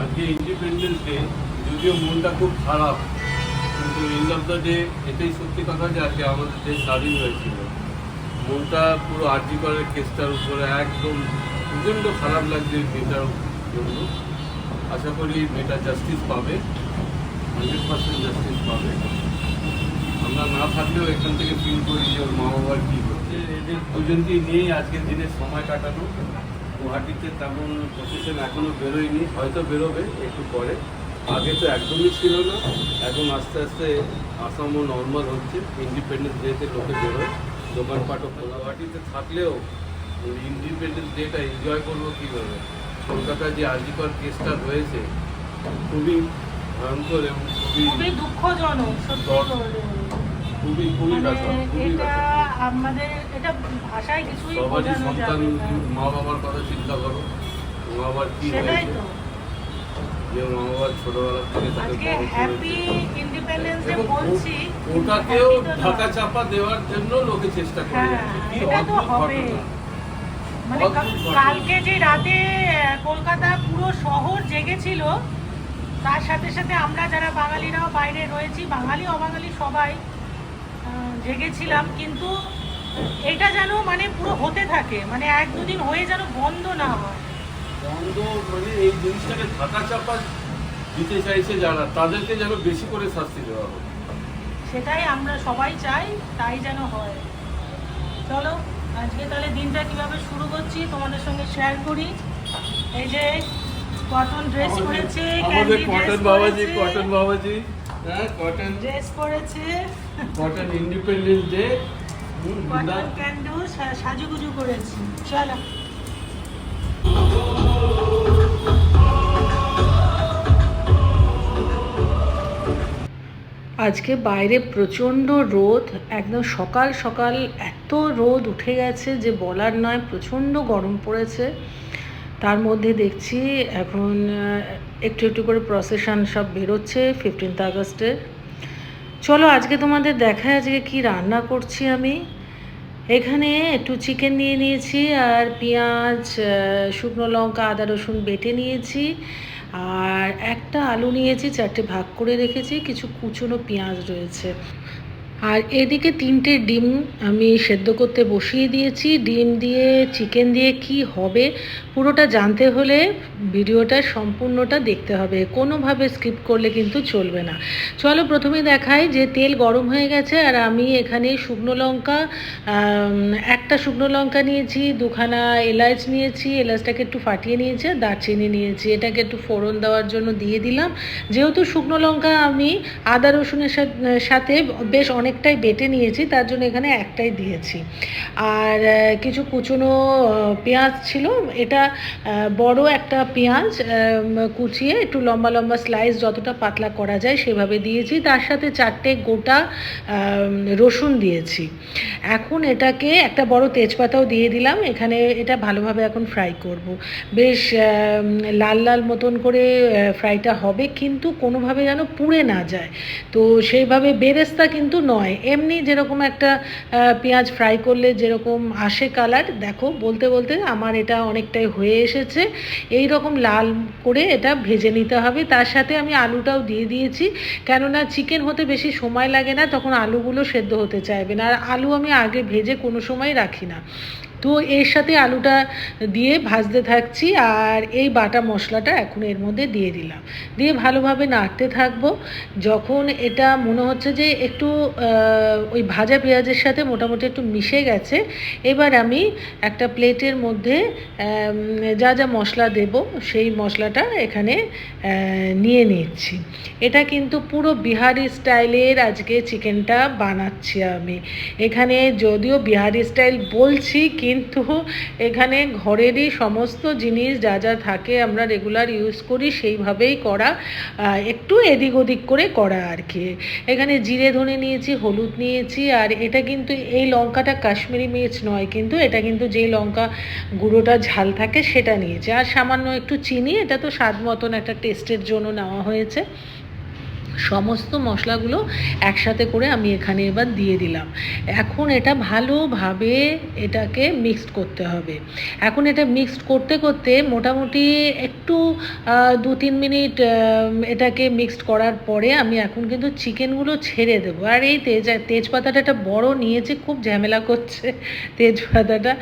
আজকে independence day যদিও মনটা খুব খারাপ, কিন্তু এন্ড অফ দ্য ডে এটাই সত্যি কথা যে আজকে আমাদের দেশ স্বাধীন হয়েছিল। মনটা পুরো আর্জি করার কেসটার উপরে একদম প্রচণ্ড খারাপ লাগছে মেয়েটার জন্য। আশা করি মেয়েটা জাস্টিস পাবে হান্ড্রেড পার্সেন্ট জাস্টিস পাবে। আমরা না থাকলেও এখান থেকে ফিল করি যে ওর মা বাবার কী হচ্ছে এদের দুজনকেই নিয়েই আজকের দিনে সময় কাটানো। গুয়াহাটিতে তেমন প্রসেশন এখনও বেরোয়নি হয়তো বেরোবে একটু পরে। আগে তো একদমই ছিল না এখন আস্তে আস্তে আসামও নর্মাল হচ্ছে ইন্ডিপেন্ডেন্স ডেতে লোকে বেরোয় দোকানপাটও গুয়াহাটিতে থাকলেও ইন্ডিপেন্ডেন্স ডেটা এনজয় করব কীভাবে? কলকাতায় যে আজিকর কেসটা হয়েছে খুবই ভয়ঙ্কর এবং খুবই দুঃখজনক। খুবই খুবই মানে ব্যথা খুবই ব্যথা। আমাদের এটা ভাষায় কিছুই সবারই সন্তান মা বাবার কথা চিন্তা করো মা বাবার কি হয়েছে? যে মা বাবার ছোটবেলা থেকে তাকে হ্যাপি ইন্ডিপেন্ডেন্স ডে বলছি ওটাকেও ঢাকা চাপা দেওয়ার জন্য লোকে চেষ্টা করে হ্যাঁ, কি অদ্ভুত। ঘটনা। মানে। কালকে যে রাতে কলকাতা পুরো শহর জেগেছিল তার সাথে সাথে আমরা যারা বাঙালিরাও বাইরে রয়েছি বাঙালি অবাঙালি সবাই জেগেছিলাম কিন্তু এটা যেন মানে পুরো হতে থাকে মানে এক দুদিন হয়ে যেন বন্ধ না হয়। বন্ধ মানে এই জিনিসটাকে ঢাকা চাপা দিতে চাইছে যারা তাদেরকে যেন বেশি করে শাস্তি দেওয়া হবে সেটাই আমরা সবাই চাই তাই যেন হয়। চলো আজকে তাহলে দিনটা কীভাবে শুরু করছি তোমাদের সঙ্গে শেয়ার করি। এই যে কটন ড্রেস আমাদের কটন বাবাজি কটন বাবাজি। হ্যাঁ কটন ড্রেস পরেছে। কটন ইন্ডিপেন্ডেন্স ডে কটন ক্যান্ডু সাজুগুজু করেছি। চলো। আজকে বাইরে প্রচণ্ড রোদ। একদম সকাল সকাল এত রোদ উঠে গেছে যে বলার নয় প্রচণ্ড গরম পড়েছে। তার মধ্যে দেখছি এখন আহ, একটু একটু করে প্রসেশন সব বেরোচ্ছে ফিফটিন্থ আগস্টের চলো আজকে তোমাদের দেখায় আজকে কি রান্না করছি আমি। এখানে একটু চিকেন নিয়ে নিয়েছি আর পেঁয়াজ শুকনো লঙ্কা, আদা, রসুন বেটে নিয়েছি। আর একটা আলু নিয়েছি, চারটে ভাগ করে রেখেছি, কিছু কুচনো পেঁয়াজ রয়েছে। আর এদিকে তিনটে ডিম আমি সেদ্ধ করতে বসিয়ে দিয়েছি। ডিম দিয়ে চিকেন দিয়ে কি হবে পুরোটা জানতে হলে ভিডিওটা সম্পূর্ণটা দেখতে হবে। কোনোভাবে স্কিপ করলে কিন্তু চলবে না। চলো প্রথমে দেখাই যে তেল গরম হয়ে গেছে আর আমি এখানে শুকনো লঙ্কা একটা শুকনো লঙ্কা নিয়েছি, দুখানা এলাচ নিয়েছি, এলাচটাকে একটু ফাটিয়ে নিয়েছি দারচিনি নিয়েছি। এটাকে একটু ফোড়ন দেওয়ার জন্য দিয়ে দিলাম। যেহেতু শুকনো লঙ্কা আমি আদা রসুনের সাথে বেশ অনেকটাই বেটে নিয়েছি, তার জন্য এখানে একটাই দিয়েছি। আর কিছু কুচনো পেঁয়াজ ছিল, এটা বড় একটা পেঁয়াজ কুচিয়ে একটু লম্বা লম্বা স্লাইস যতটা পাতলা করা যায় সেভাবে দিয়েছি। তার সাথে চারটে গোটা রসুন দিয়েছি। এখন এটাকে একটা বড় তেজপাতাও দিয়ে দিলাম, এখানে এটা ভালোভাবে এখন ফ্রাই করব। বেশ লাল লাল মতন করে ফ্রাইটা হবে, কিন্তু কোনোভাবে যেন পুড়ে না যায়। তো সেইভাবে বেরেস্তা কিন্তু নয়। এমনি যেরকম একটা পেঁয়াজ ফ্রাই করলে যেরকম আসে কালার দেখো বলতে বলতে আমার এটা অনেকটাই হয়ে এসেছে। এই রকম লাল করে এটা ভেজে নিতে হবে। তার সাথে আমি আলুটাও দিয়ে দিয়েছি। কেননা চিকেন হতে বেশি সময় লাগে না, তখন আলুগুলো সেদ্ধ হতে চাইবে না। আর আলু আমি আগে ভেজে কোনো সময় রাখি না। তো এর সাথে আলুটা দিয়ে ভাজতে থাকছি আর এই বাটা মশলাটা এখন এর মধ্যে দিয়ে দিলাম। দিয়ে ভালোভাবে নাড়তে থাকব। যখন এটা মনে হচ্ছে যে একটু ওই ভাজা পেঁয়াজের সাথে মোটামুটি একটু মিশে গেছে, এবার আমি একটা প্লেটের মধ্যে যা যা মশলা দেব সেই মশলাটা এখানে নিয়ে নিচ্ছি। এটা কিন্তু পুরো বিহারি স্টাইলের আজকে চিকেনটা বানাচ্ছি আমি। এখানে যদিও বিহারি স্টাইল বলছি কিন্তু এখানে ঘরেরই সমস্ত জিনিস যা যা থাকে আমরা রেগুলার ইউজ করি, সেইভাবেই করা একটু এদিক ওদিক করে করা আর কি। এখানে জিরে ধনে নিয়েছি, হলুদ নিয়েছি, আর এটা কিন্তু এই লঙ্কাটা কাশ্মীরি মির্চ নয়, কিন্তু এটা কিন্তু যেই লঙ্কা গুঁড়োটা ঝাল থাকে সেটা নিয়েছি। আর সামান্য একটু চিনি, এটা তো স্বাদ মতন একটা টেস্টের জন্য নেওয়া হয়েছে। সমস্ত মশলাগুলো একসাথে করে আমি এখানে এবার দিয়ে দিলাম। এখন এটা ভালোভাবে এটাকে মিক্সড করতে হবে। এখন এটা মিক্সড করতে করতে মোটামুটি একটু দু তিন মিনিট এটাকে মিক্সড করার পরে আমি এখন কিন্তু চিকেনগুলো ছেড়ে দেবো। আর এই তেজ, তেজপাতাটা একটা বড় নিয়েছে, খুব ঝামেলা করছে তেজপাতাটা।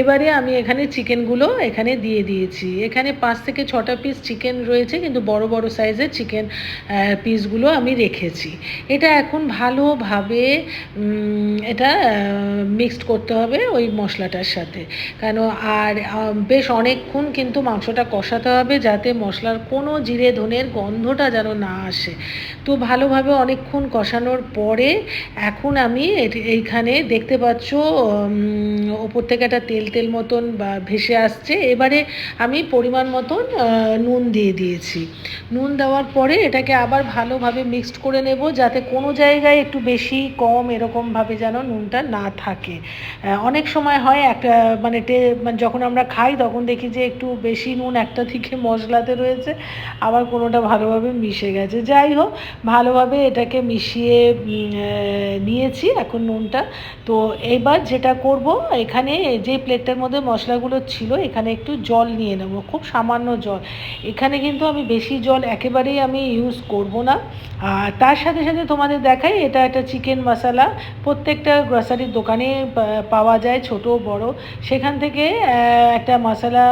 এবারে আমি এখানে চিকেনগুলো এখানে দিয়ে দিয়েছি। এখানে পাঁচ থেকে ছটা পিস চিকেন রয়েছে, কিন্তু বড় বড় সাইজের চিকেন পিসগুলো আমি রেখেছি। এটা এখন ভালোভাবে এটা মিক্সড করতে হবে ওই মশলাটার সাথে। কেন আর বেশ অনেকক্ষণ কিন্তু মাংসটা কষাতে হবে যাতে মশলার কোনো জিরে ধনের গন্ধটা যেন না আসে। তো ভালোভাবে অনেকক্ষণ কষানোর পরে এখন আমি এইখানে দেখতে পাচ্ছ ওপর থেকে একটা তেল তেল মতন বা ভেসে আসছে। এবারে আমি পরিমাণ মতন নুন দিয়ে দিয়েছি। নুন দেওয়ার পরে এটাকে আবার ভালোভাবে মিক্সড করে নেব যাতে কোনো জায়গায় একটু বেশি কম এরকমভাবে যেন নুনটা না থাকে। অনেক সময় হয় একটা মানে টে- মানে যখন আমরা খাই তখন দেখি যে একটু বেশি নুন একটা থেকে মশলাতে রয়েছে, আবার কোনোটা ভালোভাবে মিশে গেছে। যাই হোক, ভালোভাবে এটাকে মিশিয়ে নিয়েছি এখন নুনটা। তো এবার যেটা করব, এখানে যে প্লেটটার মধ্যে মশলাগুলো ছিল, এখানে একটু জল নিয়ে নেব, খুব সামান্য জল। এখানে কিন্তু আমি বেশি জল একেবারেই আমি ইউজ করব না। আর তার সাথে সাথে তোমাদের দেখাই, এটা একটা চিকেন মশলা প্রত্যেকটা গ্রসারির দোকানে পাওয়া যায়, ছোট, বড়। সেখান থেকে একটা মশলা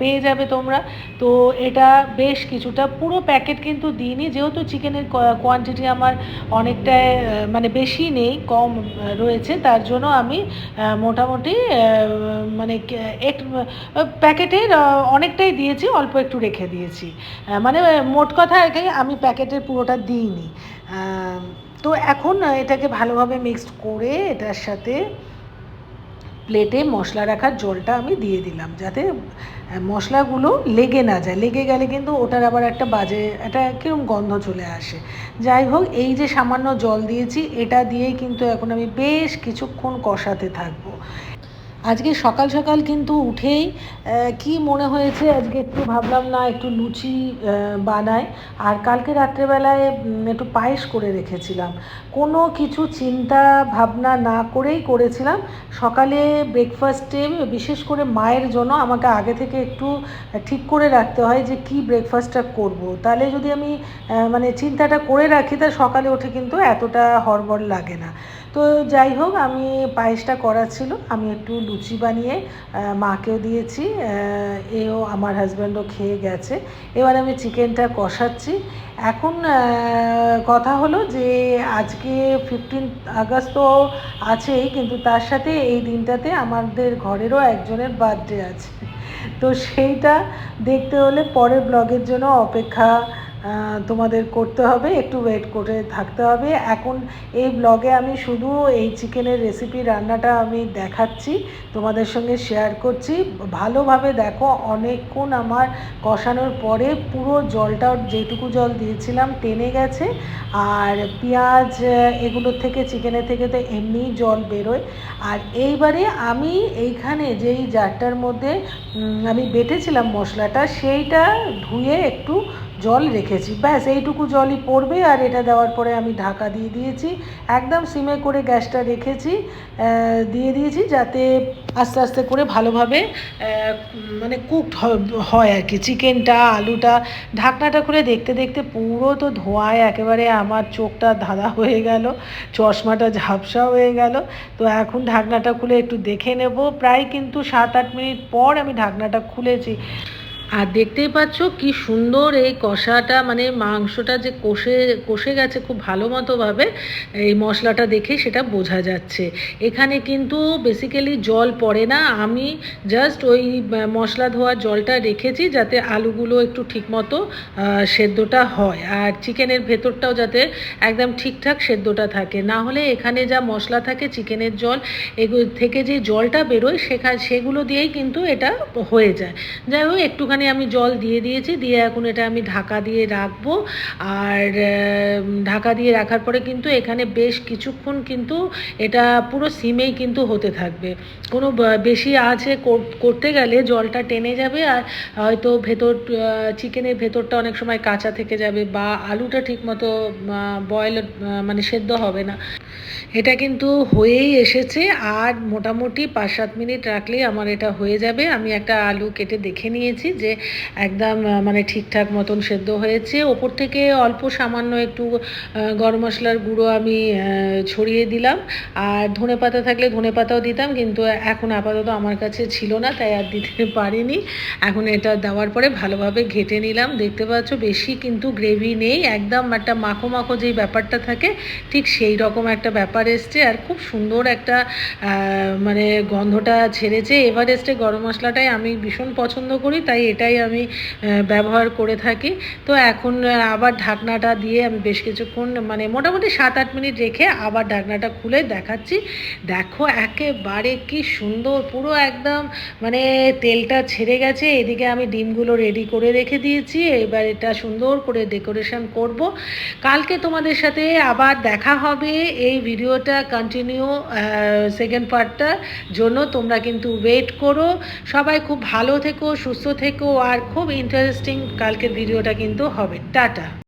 পেয়ে যাবে তোমরা। তো এটা বেশ কিছুটা, পুরো প্যাকেট কিন্তু দিইনি। যেহেতু চিকেনের কোয়ান্টিটি আমার অনেকটাই মানে বেশি নেই, কম রয়েছে। তার জন্য আমি মোটামুটি মানে এক প্যাকেটের অনেকটাই দিয়েছি, অল্প একটু রেখে দিয়েছি। মানে মোট কথা আমি প্যাকেটের পুরোটা দিইনি। তো এখন এটাকে ভালোভাবে মিক্সড করে এটার সাথে প্লেটে মশলা রাখার জলটা আমি দিয়ে দিলাম, যাতে মশলাগুলো লেগে না যায়। লেগে গেলে কিন্তু ওটার আবার একটা বাজে, একটা কীরকম গন্ধ চলে আসে। যাই হোক, এই যে সামান্য জল দিয়েছি, এটা দিয়েই কিন্তু এখন আমি বেশ কিছুক্ষণ কষাতে থাকব। আজকে সকাল সকাল কিন্তু উঠেই কি মনে হয়েছে? আজকে একটু ভাবলাম, না, একটু লুচি বানায় আর কালকে রাত্রেবেলায় একটু পায়েস করে রেখেছিলাম। কোনো কিছু চিন্তা, ভাবনা না করেই করেছিলাম। সকালে ব্রেকফাস্টে বিশেষ করে মায়ের জন্য আমাকে আগে থেকে একটু ঠিক করে রাখতে হয় যে কি ব্রেকফাস্টটা করব। তাহলে যদি আমি মানে চিন্তাটা করে রাখি, তা সকালে উঠে কিন্তু এতটা হরবর লাগে না। তো যাই হোক, আমি পায়েসটা করা ছিল। আমি একটু লুচি বানিয়ে মাকেও দিয়েছি। এও আমার হাজব্যান্ডও খেয়ে গেছে। এবার আমি চিকেনটা কষাচ্ছি। এখন কথা হলো যে, আজকে ফিফটিন আগস্ট তো আছেই, কিন্তু তার সাথে এই দিনটাতে আমাদের ঘরেরও একজনের বার্থডে আছে। তো সেইটা দেখতে হলে পরের ব্লগের জন্য অপেক্ষা তোমাদের করতে হবে, একটু ওয়েট করে থাকতে হবে। এখন এই ব্লগে আমি শুধু এই চিকেনের রেসিপি রান্নাটা আমি দেখাচ্ছি, তোমাদের সঙ্গে শেয়ার করছি। ভালোভাবে দেখো, অনেকক্ষণ আমার কষানোর পরে পুরো জলটা, যেটুকু জল দিয়েছিলাম, টেনে গেছে। আর পেঁয়াজ এগুলোর থেকে চিকেনের থেকে তো এমনিই জল বেরোয়। আর এইবারে আমি এইখানে যেই জারটার মধ্যে আমি বেটেছিলাম মশলাটা, সেইটা ধুয়ে একটু জল রেখেছি। ব্যাস, এইটুকু জলই পড়বে আর এটা দেওয়ার পরে আমি ঢাকা দিয়ে দিয়েছি। একদম সিমে করে গ্যাসটা রেখেছি দিয়ে দিয়েছি যাতে আস্তে আস্তে করে ভালোভাবে মানে কুকড হয় আর কি। চিকেনটা, আলুটা, ঢাকনাটা খুলে দেখতে দেখতে পুরো তো ধোঁয়ায় একেবারে আমার চোখটা ধাঁধা হয়ে গেল, চশমাটা ঝাপসা হয়ে গেল। তো এখন ঢাকনাটা খুলে একটু দেখে নেব। প্রায় কিন্তু সাত আট মিনিট পর আমি ঢাকনাটা খুলেছি। আর দেখতেই পাচ্ছ কি সুন্দর এই কষাটা মানে মাংসটা যে কষে কষে গেছে খুব ভালো মতোভাবে এই মশলাটা দেখে সেটা বোঝা যাচ্ছে। এখানে কিন্তু বেসিক্যালি জল পড়ে না, আমি জাস্ট ওই মশলা ধোয়ার জলটা রেখেছি যাতে আলুগুলো একটু ঠিকমতো সেদ্ধটা হয়। আর চিকেনের ভেতরটাও যাতে একদম ঠিকঠাক সেদ্ধটা থাকে। না হলে এখানে যা মশলা থাকে চিকেনের জল এগুলো থেকে যে জলটা বেরোয়, সেখা, সেগুলো দিয়েই কিন্তু এটা হয়ে যায়। যাই হোক, একটুখানি একটুখানি আমি জল দিয়ে দিয়েছি, দিয়ে এখন এটা আমি ঢাকা দিয়ে রাখব। আর ঢাকা দিয়ে রাখার পরে কিন্তু এখানে বেশ কিছুক্ষণ কিন্তু এটা পুরো সিমেই কিন্তু হতে থাকবে। কোনো বেশি আছে করতে গেলে জলটা টেনে যাবে আর হয়তো ভেতর চিকেনের ভেতরটা অনেক সময় কাঁচা থেকে যাবে বা আলুটা ঠিকমতো বয়েল মানে সেদ্ধ হবে না। এটা কিন্তু হয়েই এসেছে আর মোটামুটি পাঁচ সাত মিনিট রাখলেই আমার এটা হয়ে যাবে। আমি একটা আলু কেটে দেখে নিয়েছি যে একদম মানে ঠিকঠাক মতন সেদ্ধ হয়েছে। ওপর থেকে অল্প সামান্য একটু গরম মশলার গুঁড়ো আমি ছড়িয়ে দিলাম। আর ধনে পাতা থাকলে ধনে পাতাও দিতাম, কিন্তু এখন আপাতত আমার কাছে ছিল না, তাই আর দিতে পারিনি। এখন এটা দেওয়ার পরে ভালোভাবে ঘেটে নিলাম। দেখতে পাচ্ছ, বেশি কিন্তু গ্রেভি নেই। একদম একটা মাখো মাখো যেই ব্যাপারটা থাকে, ঠিক সেই রকম একটা ব্যাপার এসছে। আর খুব সুন্দর একটা মানে গন্ধটা ছেড়েছে। এভারেস্টে গরম মশলাটাই আমি ভীষণ পছন্দ করি, তাই এটাই আমি ব্যবহার করে থাকি। তো এখন আবার ঢাকনাটা দিয়ে আমি বেশ কিছুক্ষণ মানে মোটামুটি সাত আট মিনিট রেখে আবার ঢাকনাটা খুলে দেখাচ্ছি। দেখো একেবারে কি সুন্দর, পুরো একদম মানে তেলটা ছেড়ে গেছে। এদিকে আমি ডিমগুলো রেডি করে রেখে দিয়েছি। এবার এটা সুন্দর করে ডেকোরেশন করব। কালকে তোমাদের সাথে আবার দেখা হবে। এই ভিডিওটা কন্টিনিউ সেকেন্ড পার্টটার জন্য তোমরা কিন্তু ওয়েট করো। সবাই খুব ভালো থেকো, সুস্থ থেকো। আর খুব ইন্টারেস্টিং কালকের ভিডিওটা কিন্তু হবে। টাটা।